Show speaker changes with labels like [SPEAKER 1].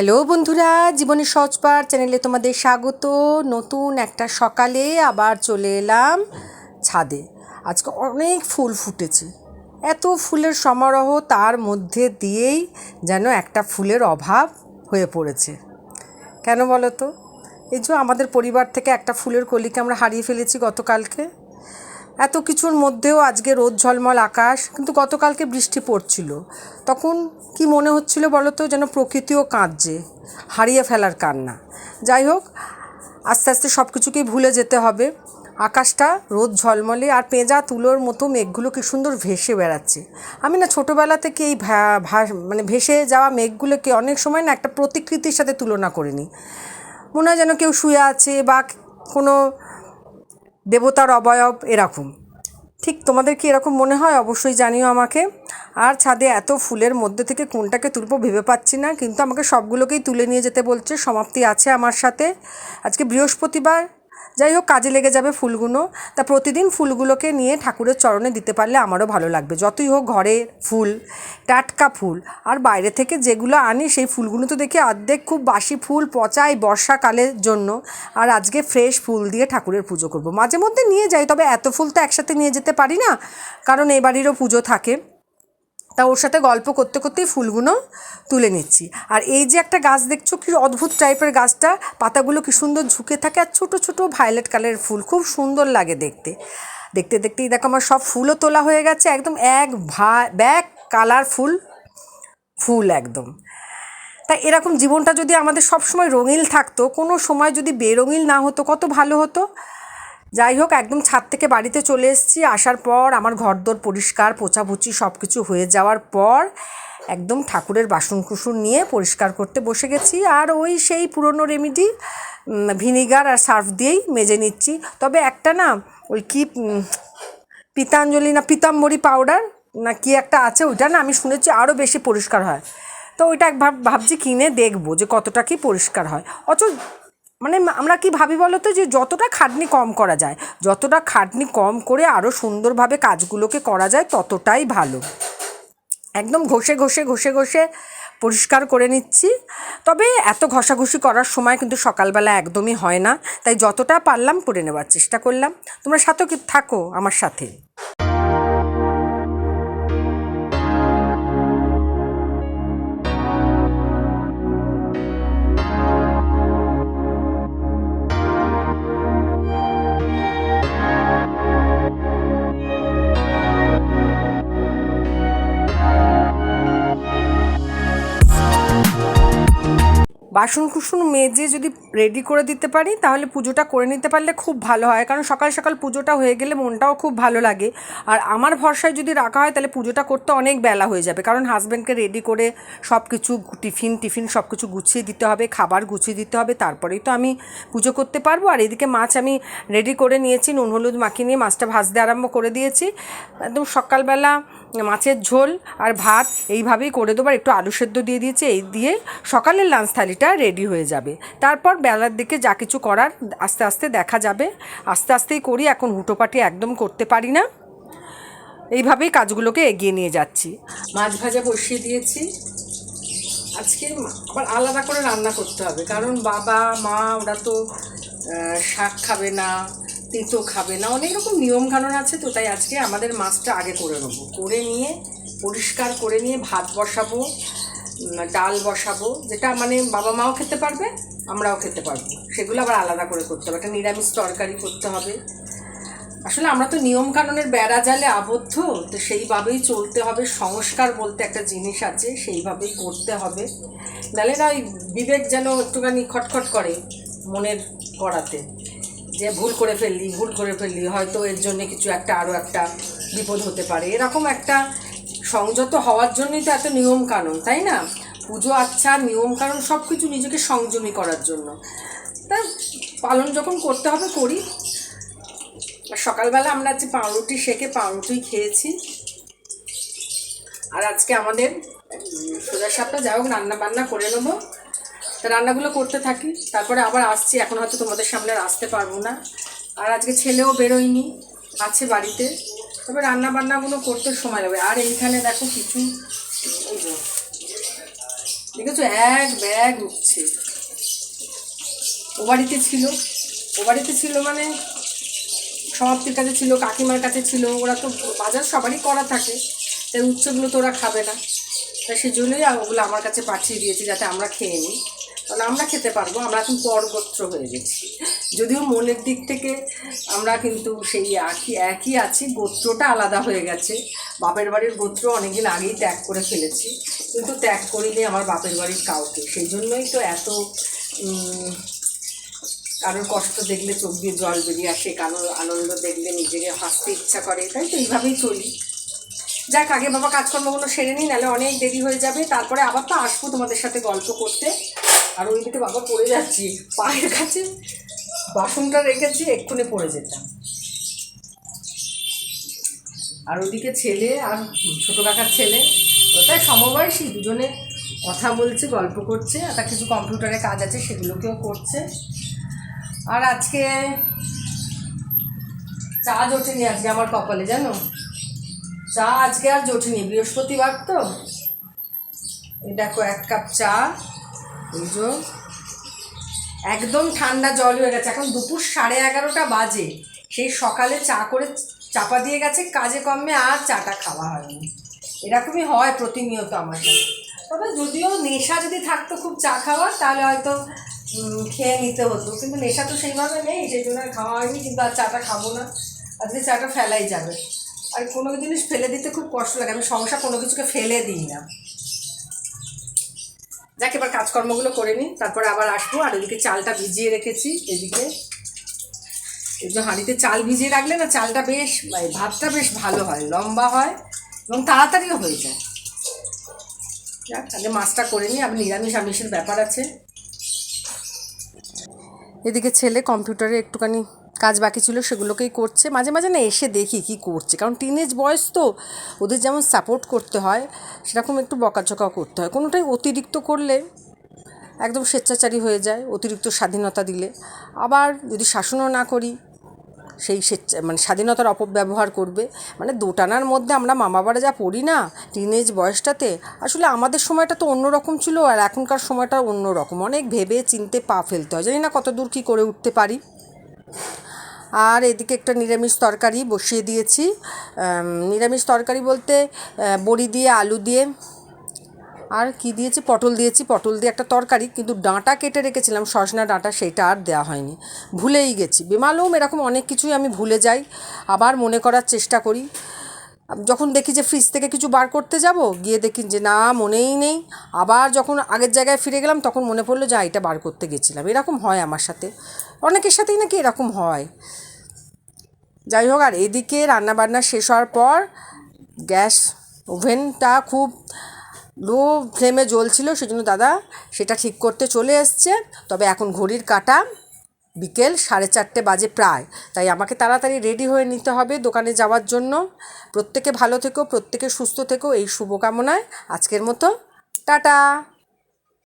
[SPEAKER 1] Hello বন্ধুরা, জীবনের সহজপার চ্যানেলে তোমাদের স্বাগত। নতুন একটা সকালে আবার চলে এলাম ছাদে। আজকে অনেক ফুল ফুটেছে। এত ফুলের সমারোহ তার মধ্যে দিয়েই যেন একটা ফুলের অভাব হয়ে পড়েছে। কেন বলো তো? এই যে আমাদের পরিবার থেকে একটা ফুলের কলিকে আমরা হারিয়ে ফেলেছি গতকালকে। এত কিছুর মধ্যেও আজকে রোদ, ঝলমল, আকাশ, কিন্তু গতকালকে বৃষ্টি পড়ছিল। তখন কি মনে হচ্ছিল বলো তো? যেন প্রকৃতিও কাঁদছে, হারিয়ে ফেলার কান্না। যাই হোক, আস্তে আস্তে সব কিছুকেই ভুলে যেতে হবে। আকাশটা রোদ, ঝলমলে আর পেঁজা, তুলোর মতো মেঘগুলো কি সুন্দর ভেসে বেড়াচ্ছে। আমি না ছোটোবেলা থেকে এই মানে ভেসে যাওয়া মেঘগুলোকে অনেক সময় না একটা প্রতিকৃতির সাথে তুলনা করে নিই মনে হয় যেন কেউ শুয়ে আছে বা কোনো দেবতার অবয়ব এরকম। ঠিক তোমাদের কি এরকম মনে হয়? অবশ্যই জানিও আমাকে। আর ছাদে এত ফুলের মধ্যে থেকে কোনটাকে তুলবো ভেবে পাচ্ছি না, কিন্তু আমাকে সবগুলোকেই তুলে নিয়ে যেতে বলছে। সমাপ্তি আছে আমার সাথে। আজকে বৃহস্পতিবার যাই হোক, কাজে লেগে যাবে ফুলগুলো। তা প্রতিদিন ফুলগুলোকে নিয়ে ঠাকুরের চরণে দিতে পারলে আমারও ভালো লাগবে। যতই হোক ঘরে ফুল, টাটকা ফুল, আর বাইরে থেকে যেগুলো আনি, সেই ফুলগুলো তো দেখি অর্ধেক খুব বাসি ফুল পচা এই বর্ষাকালের জন্য। আর আজকে ফ্রেশ ফুল দিয়ে ঠাকুরের পুজো করব। মাঝে মধ্যে নিয়ে যাই, তবে এত ফুল তো একসাথে নিয়ে যেতে পারি না, কারণ এ বাড়িরও পুজো থাকে। তা ওর সাথে গল্প করতে করতেই ফুলগুলো তুলে নিচ্ছি। আর এই যে একটা গাছ দেখছ কি অদ্ভুত টাইপের গাছটা, পাতাগুলো কি সুন্দর ঝুঁকে থাকে আর ছোটো ছোটো ভায়োলেট কালারের ফুল, খুব সুন্দর লাগে দেখতে। দেখতে দেখতেই দেখো আমার সব ফুলও তোলা হয়ে গেছে, একদম এক ভা, ব্যাক কালারফুল ফুল একদম। তা এরকম জীবনটা যদি আমাদের সবসময় রঙিন থাকতো, কোনো সময় যদি বেরঙিন না হতো, কত ভালো হতো। যাই হোক, একদম ছাদ থেকে বাড়িতে চলে এসেছি। আসার পর আমার ঘরদোর পরিষ্কার পোছাপুছি সব কিছু হয়ে যাওয়ার পর একদম ঠাকুরের বাসন কুসুন নিয়ে পরিষ্কার করতে বসে গেছি। আর ওই সেই পুরনো রেমিডি ভিনিগার আর সার্ফ দিয়েই মেজে নিচ্ছি। তবে একটা না, ওই কি পিতাঞ্জলি না পিতাম্বরী পাউডার না কি একটা আছে, ওইটা না আমি শুনেছি আরও বেশি পরিষ্কার হয়। তো ওইটা এক ভাব ভাবছি কিনে দেখব যে কতটা কি পরিষ্কার হয়। অথচ মানে আমরা কি ভাবি বলো তো যে যতটা খাটনি কম করা যায়, যতটা খাটনি কম করে আরও সুন্দরভাবে কাজগুলোকে করা যায় ততটাই ভালো। একদম ঘষে ঘষে ঘষে ঘষে পরিষ্কার করে নিচ্ছি। তবে এত ঘষাঘষি করার সময় কিন্তু সকালবেলা একদমই হয় না, তাই যতটা পারলাম করে নেওয়ার চেষ্টা করলাম। তোমরা সাথেও কি থাকো আমার সাথে। বাসন কুসুন মেজে যদি রেডি করে দিতে পারি, তাহলে পুজোটা করে নিতে পারলে খুব ভালো হয়। কারণ সকাল সকাল পুজোটা হয়ে গেলে মনটাও খুব ভালো লাগে। আর আমার ভরসায় যদি রাখা হয়, তাহলে পুজোটা করতে অনেক বেলা হয়ে যাবে। কারণ হাজব্যান্ডকে রেডি করে সব কিছু টিফিন টিফিন সব কিছু গুছিয়ে দিতে হবে, খাবার গুছিয়ে দিতে হবে, তারপরেই তো আমি পুজো করতে পারব। আর এদিকে মাছ আমি রেডি করে নিয়েছি, নুন, হলুদ মাখিয়ে নিয়ে মাছটা ভাজতে আরম্ভ করে দিয়েছি। একদম সকালবেলা মাছের ঝোল আর ভাত এইভাবেই করে দেবো। আর একটু আলু সেদ্ধ দিয়ে দিয়েছি, এই দিয়ে সকালের লাঞ্চ থালিটা রেডি হয়ে যাবে। তারপর বেলার দিকে যা কিছু করার আস্তে আস্তে দেখা যাবে। আস্তে আস্তেই করি, এখন হুটোপাটি একদম করতে পারি না। এইভাবেই কাজগুলোকে এগিয়ে নিয়ে যাচ্ছি। মাছ ভাজা বসিয়ে দিয়েছি। আজকে আবার আলাদা করে রান্না করতে হবে। কারণ বাবা, মা, ওরা তো শাক খাবে না। তেঁতো খাবে না। অনেক রকম নিয়ম কানুন আছে তো, তাই আজকে আমাদের মাছটা আগে করে নেব। করে নিয়ে, পরিষ্কার করে নিয়ে ভাত বসাবো ডাল বসাবো, যেটা মানে বাবা মাও খেতে পারবে, আমরাও খেতে পারব। সেগুলো আবার আলাদা করে করতে হবে। একটা নিরামিষ তরকারি করতে হবে। আসলে আমরা তো নিয়ম কানুনের বেড়া জালে আবদ্ধ, তো সেইভাবেই চলতে হবে। সংস্কার বলতে একটা জিনিস আছে, সেইভাবেই করতে হবে। নাহলে না ওই বিবেক যেন একটুখানি খটখট করে মনের করাতে যে ভুল করে ফেললি, ভুল করে ফেললি, হয়তো এর জন্য কিছু একটা আরও একটা বিপদ হতে পারে। এরকম একটা সংযত হওয়ার জন্যই তো এত নিয়ম কানুন তাই না? পুজো আচ্ছা নিয়ম কানুন সব কিছু নিজেকে সংযমী করার জন্য। তা পালন যখন করতে হবে, করি। সকালবেলা আমরা আজকে পাউরুটি সেকে পাউরুটি খেয়েছি। আর আজকে আমাদের সোজা সাপটা যাই হোক রান্না বান্না করে নেব। তা রান্নাগুলো করতে থাকি, তারপরে আবার আসছি, এখন হয়তো তোমাদের সামনে আর আসতে পারব না। আর আজকে ছেলেও বেরোয়নি, আছে বাড়িতে। তবে রান্না বান্নাগুলো করতে সময় লাগবে। আর এইখানে দেখো কিছু দেখেছ? এক ব্যাগ উঠছে। ও বাড়িতে ছিল। ও বাড়িতে ছিল মানে সমাপ্তির কাছে ছিল, কাকিমার কাছে ছিল। ওরা তো বাজার সবারই করা থাকে। তাই উচ্চগুলো তো ওরা খাবে না। তাই সেই জন্যই ওগুলো আমার কাছে পাঠিয়ে দিয়েছি যাতে আমরা খেয়ে নিই। কারণ আমরা খেতে পারব, আমরা এখন পরগোত্র হয়ে গেছি। যদিও মনের দিক থেকে আমরা কিন্তু সেই একই একই আছি, গোত্রটা আলাদা হয়ে গেছে। বাপের বাড়ির গোত্র অনেকদিন আগেই ত্যাগ করে ফেলেছি, কিন্তু ত্যাগ করিনি আমার বাপের বাড়ির কাউকে। সেই জন্যই তো এত কারোর কষ্ট দেখলে চোখ দিয়ে জল বেরিয়ে আসে, কারোর আনন্দ দেখলে নিজেকে হাসতে ইচ্ছা করে, তাই তো এইভাবেই চলি। যাক, আগে বাবা কাজকর্মগুলো সেরে নিই, নাহলে অনেক দেরি হয়ে যাবে। তারপরে আবার তো আসব তোমাদের সাথে গল্প করতে। আর ওইদিকে বাবা পড়ে যাচ্ছি, পায়ের কাছে বাসনটা রেখেছি, এক্ষুনি পড়ে যেতাম। আর ওদিকে ছেলে আর ছোটো কাকার ছেলে, ওটাই সমবয়সী, দুজনে কথা বলছে, গল্প করছে, আর কিছু কম্পিউটারে কাজ আছে, সেগুলোকেও করছে। আর আজকে চা জোটেনি আজকে আমার কপালে, জানো? চা আজকে আর জোটেনি, বৃহস্পতিবার তো। দেখো এক কাপ চা, এই একদম ঠান্ডা জল হয়ে গেছে। এখন দুপুর সাড়ে এগারোটা বাজে। সেই সকালে চা করে চাপা দিয়ে গেছে, কাজে কমে আর চাটা খাওয়া হয়নি। এরকমই হয় প্রতিনিয়ত আমার তবে যদিও নেশা যদি থাকতো খুব চা খাওয়ার, তাহলে হয়তো খেয়ে নিতে হতো। কিন্তু নেশা তো সেইভাবে নেই, সেই জন্য খাওয়া হয়নি, কিন্তু আর চাটা খাব না। আজকে চাটা ফেলাই যাবে। আর কোনো জিনিস ফেলে দিতে খুব কষ্ট লাগে। আমি সংসার কোনো কিছুকে ফেলে দিই না। যাক, এবার কাজকর্মগুলো করে নিই, তারপরে আবার আসব। আর ওদিকে চালটা ভিজিয়ে রেখেছি, এদিকে। যে হাঁড়িতে চাল ভিজিয়ে রাখলে না, চালটা বেশ মানে ভাতটা বেশ ভালো হয়, লম্বা হয় এবং তাড়াতাড়িও হয়ে যায়। যাক তাহলে মাছটা করে নিই, আবার নিরামিষ আমিষের ব্যাপার আছে। এদিকে ছেলে কম্পিউটারে একটুখানি কাজ বাকি ছিল সেগুলোকেই করছে। মাঝে মাঝে না এসে দেখি কি করছে। কারণ টিনেজ বয়স তো ওদের যেমন সাপোর্ট করতে হয়, সেরকম একটু বকাঝকা করতে হয়। কোনোটাই অতিরিক্ত করলে একদম স্বেচ্ছাচারী হয়ে যায়, অতিরিক্ত স্বাধীনতা দিলে। আবার যদি শাসনও না করি, সেই স্বেচ্ছা মানে স্বাধীনতার অপব্যবহার করবে। মানে দোটানার মধ্যে আমরা মামা বাড়ি যা পড়ি না টিনেজ বয়সটাতে, আসলে আমাদের সময়টা তো অন্যরকম ছিল আর এখনকার সময়টা অন্যরকম। অনেক ভেবে চিনতে পা ফেলতে হয়। জানি না কত দূর কী করে উঠতে পারি। আর এদিকে একটা নিরামিষ তরকারি বসিয়ে দিয়েছি। নিরামিষ তরকারি বলতে বড়ি দিয়ে, আলু দিয়ে, আর কি দিয়েছি? পটল দিয়েছি। পটল দিয়ে একটা তরকারি, কিন্তু ডাঁটা কেটে রেখেছিলাম সজনা ডাঁটা সেটা আর দেওয়া হয়নি। ভুলেই গেছি। বেমালুম এরকম অনেক কিছুই আমি ভুলে যাই। আবার মনে করার চেষ্টা করি। যখন দেখি যে ফ্রিজ থেকে কিছু বার করতে যাব, গিয়ে দেখি যে না, মনেই নেই। আবার যখন আগের জায়গায় ফিরে গেলাম, তখন মনে পড়ল যে এটা বার করতে গেছিলাম। এরকম হয় আমার সাথে। অনেকের সাথেই নাকি এরকম হয়। যাই হোক, আর এদিকে রান্নাবান্না শেষ হওয়ার পর গ্যাস ওভেনটা খুব লো ফ্লেমে জ্বলছিল, সেজন্য দাদা সেটা ঠিক করতে চলে এসছে। তবে এখন ঘড়ির কাটা। বিকেল সাড়ে চারটে বাজে প্রায়। তাই আমাকে তাড়াতাড়ি রেডি হয়ে নিতে হবে দোকানে যাওয়ার জন্য। প্রত্যেকে ভালো থেকো, প্রত্যেকে সুস্থ থেকো, এই শুভকামনায় আজকের মতো। টাটা!